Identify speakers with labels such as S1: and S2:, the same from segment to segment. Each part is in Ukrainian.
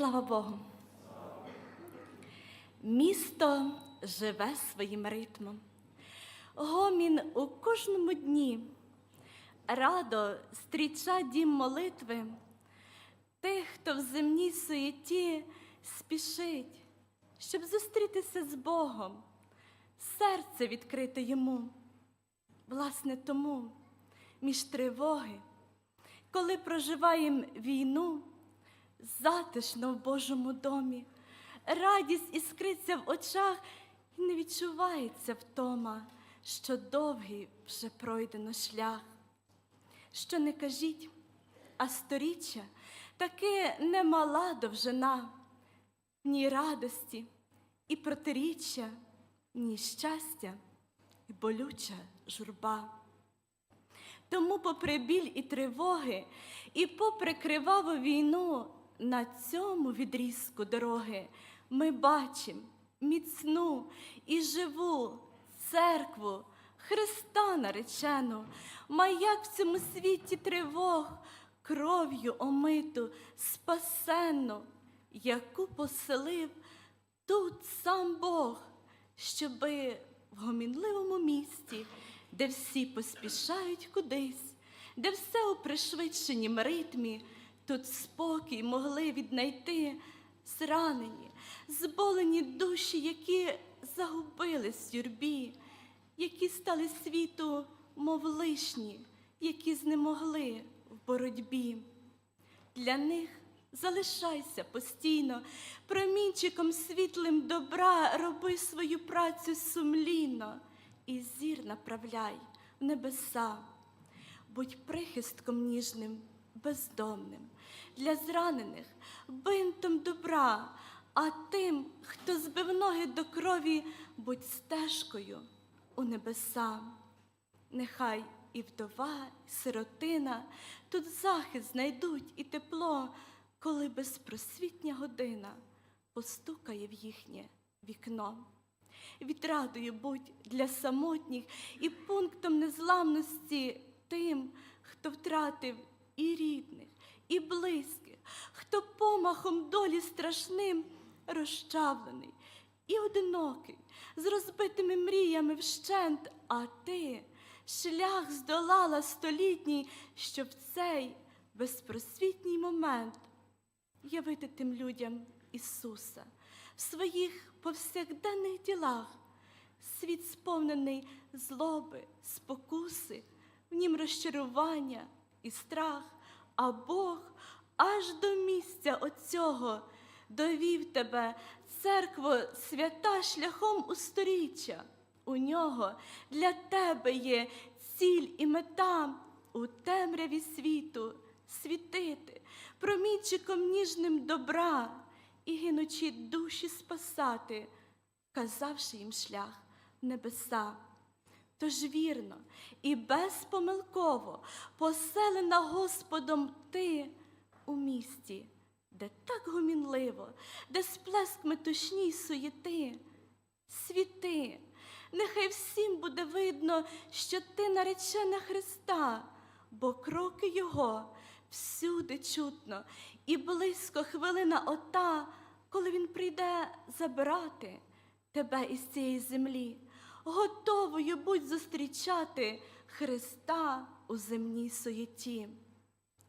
S1: Слава Богу. Місто живе своїм ритмом. Гомін у кожному дні. Радо стріча дім молитви. Тих, хто в земній суєті спішить, щоб зустрітися з Богом, серце відкрите йому. Власне, тому між тривоги, коли проживаєм війну, затишно в Божому домі, радість іскриться в очах, і не відчувається втома, що довгий вже пройдено шлях. Що не кажіть, а сторіччя таки немала довжина, ні радості і протиріччя, ні щастя і болюча журба. Тому, попри біль і тривоги, і попри криваву війну, на цьому відрізку дороги ми бачимо міцну і живу церкву Христа наречену, маяк в цьому світі тривог, кров'ю омиту, спасенну, яку поселив тут сам Бог, щоби в гомінливому місті, де всі поспішають кудись, де все у пришвидшенім ритмі, тут спокій могли віднайти зранені, зболені душі, які загубились в юрбі, які стали світу, мов лишні, які знемогли в боротьбі. Для них залишайся постійно, промінчиком світлим добра роби свою працю сумлінно і зір направляй в небеса. Будь прихистком ніжним, бездомним, для зранених бинтом добра, а тим, хто збив ноги до крові, будь стежкою у небеса. Нехай і вдова, і сиротина тут захист знайдуть і тепло, коли безпросвітня година постукає в їхнє вікно. Відрадою будь для самотніх і пунктом незламності тим, хто втратив і рідних, і близьких, хто помахом долі страшним розчавлений і одинокий, з розбитими мріями вщент, а ти шлях здолала столітній, щоб цей безпросвітній момент явити тим людям Ісуса. В своїх повсякденних ділах, світ сповнений злоби, спокуси, в нім розчарування і страх, а Бог аж до місця оцього довів тебе, церкво свята шляхом у сторіччя. У нього для тебе є ціль і мета у темряві світу світити, промінчиком ніжним добра і гинучі душі спасати, казавши їм шлях небеса. Тож вірно і безпомилково поселена Господом ти у місті, де так гомінливо, де сплеск метушній суєти, світи, нехай всім буде видно, що ти наречена Христа, бо кроки Його всюди чутно, і близько хвилина ота, коли Він прийде забирати тебе із цієї землі, готовою будь зустрічати Христа у земній суєті,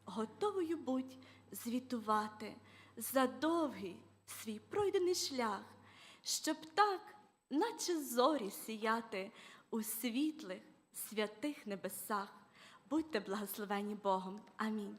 S1: готовою будь звітувати за довгий свій пройдений шлях, щоб так, наче зорі сіяти у світлих святих небесах. Будьте благословені Богом. Амінь.